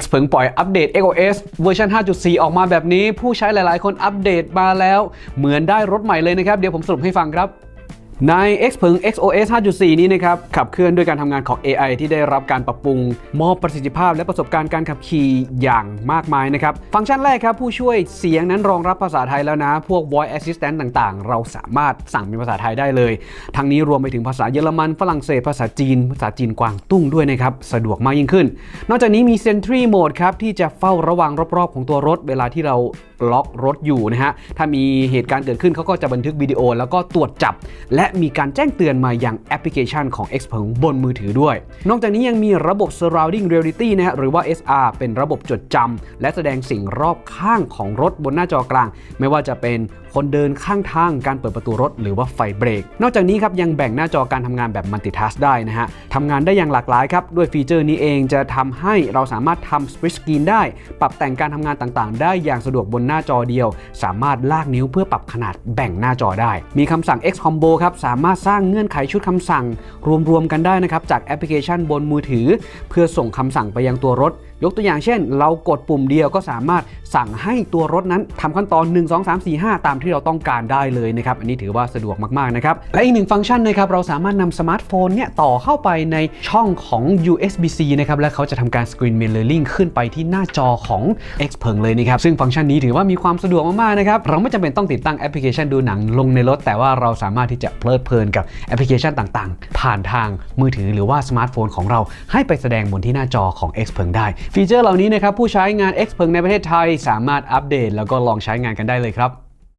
X เพิ่งปล่อยอัปเดต XOS เวอร์ชัน 5.4 ออกมาแบบนี้ ผู้ใช้หลายๆ คนอัปเดตมาแล้ว เหมือนได้รถใหม่เลยนะครับ เดี๋ยวผมสรุปให้ฟังครับ ใน X พิง XOS 5.4 นี้นะครับ ขับเคลื่อนด้วยการทำงานของ AI ที่ได้รับการปรับปรุง มอบประสิทธิภาพและประสบการณ์การขับขี่อย่างมากมายนะครับ ฟังก์ชันแรกครับ ผู้ช่วยเสียงนั้นรองรับภาษาไทยแล้วนะ พวก voice assistant ต่างๆ เราสามารถสั่งเป็นภาษาไทยได้เลย ทั้งนี้รวมไปถึงภาษาเยอรมันฝรั่งเศส ภาษาจีน ภาษาจีนกวางตุ้งด้วยนะครับ สะดวกมากยิ่งขึ้น นอกจากนี้มี Sentry Mode ครับที่จะเฝ้าระวังรอบๆ ของตัวรถ เวลาที่เรา ล็อกรถอยู่นะฮะ ถ้ามีเหตุการณ์เกิดขึ้นเขาก็จะบันทึกวิดีโอ แล้วก็ตรวจจับ และมีการแจ้งเตือนมายังแอปพลิเคชันของ x p e r บนมือถือด้วย นอกจากนี้ยังมีระบบ surrounding reality นะฮะหรือว่า SR เป็นระบบจดจำและแสดงสิ่งรอบข้างของรถบนหน้าจอกลาง ไม่ว่าจะเป็นคนเดินข้างทาง การเปิดประตูรถ หรือว่าไฟเบรก นอกจากนี้ครับยังแบ่งหน้าจอการทำงานแบบ multitask ได้นะฮะทำงานได้อย่างหลากหลายครับ ด้วยฟีเจอร์นี้เองจะทำให้เราสามารถทำ split screen ได้ ปรับแต่งการทำงานต่างๆ ได้อย่างสะดวกบนหน้าจอเดียว สามารถลากนิ้วเพื่อปรับขนาดแบ่งหน้าจอได้ มีคำสั่ง X combo ครับสามารถสร้างเงื่อนไขชุดคำสั่ง รวมๆกันได้นะครับจากแอปพลิเคชันบนมือถือ เพื่อส่งคำสั่งไปยังตัวรถ ยกตัวอย่างเช่น เรากดปุ่มเดียวก็สามารถ สั่งให้ตัวรถนั้นทำขั้นตอน 1 2 3 4 5 ตามที่เราต้องการได้เลยนะครับ อันนี้ถือว่าสะดวกมากๆนะครับ และอีกหนึ่งฟังก์ชันนะครับเราสามารถนำสมาร์ทโฟนเนี่ยต่อเข้าไปในช่องของ USB-C นะครับและเขาจะทำการ Screen Mirroring ขึ้นไปที่หน้าจอของ X p e r เลยนะครับซึ่งฟังก์ชันนี้ถือว่ามีความสะดวกมากๆนะครับเราไม่จำเป็นต้องติดตั้งแอปพลิเคชันดูหนังลงในรถ แต่ว่าเราสามารถที่จะเพลิดเพลินกับแอปพลิเคชันต่างๆ ผ่านทางมือถือหรือว่าสมาร์ทโฟนของเราให้ไปแสดงบนที่หน้าจอของ X p e r ได้ ฟีเจอร์เหล่านี้นะครับผู้ใช้งาน X p e r ในประเทศไทยสามารถอัปเดต แล้วก็ลองใช้งานกันได้เลยครับ